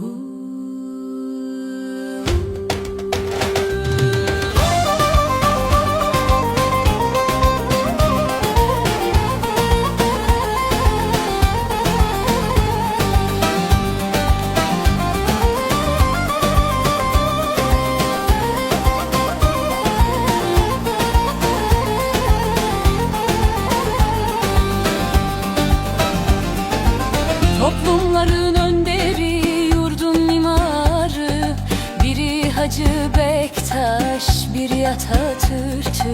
Ooh. Bektaş, biri Atatürk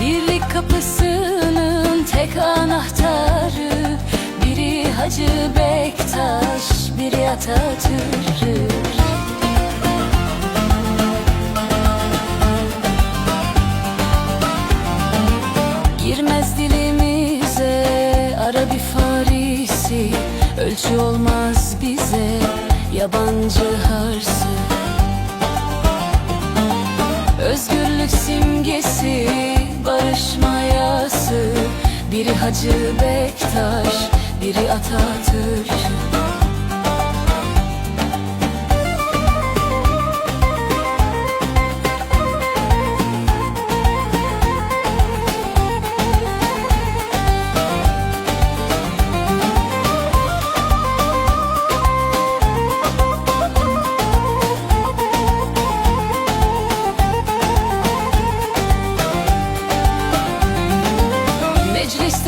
Birlik kapısının tek anahtarı Biri Hacı Bektaş, biri Atatürk Girmez dilimize Arabi Farisi Ölçü olmaz bize Yabancı harsı Özgürlük simgesi Barış mayası. Biri Hacı Bektaş Biri Atatürk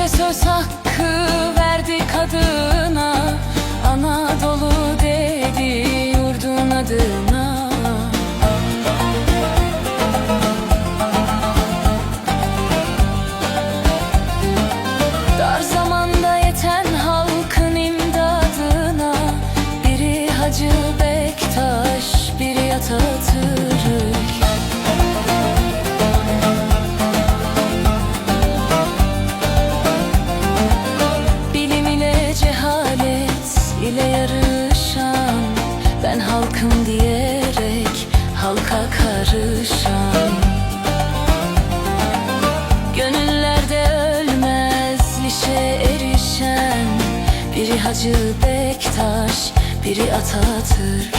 söz hakkı verdi kadına. Anadolu dedi yurdun adına Hacı Bektaş, biri Atatürk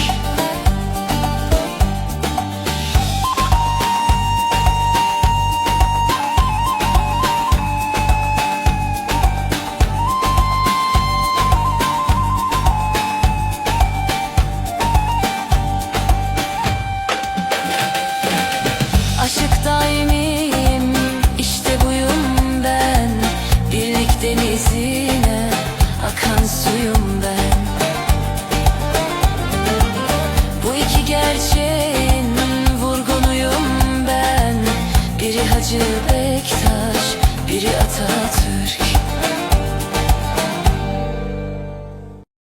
Aşık daimiyim işte buyum ben. Birlik denizine you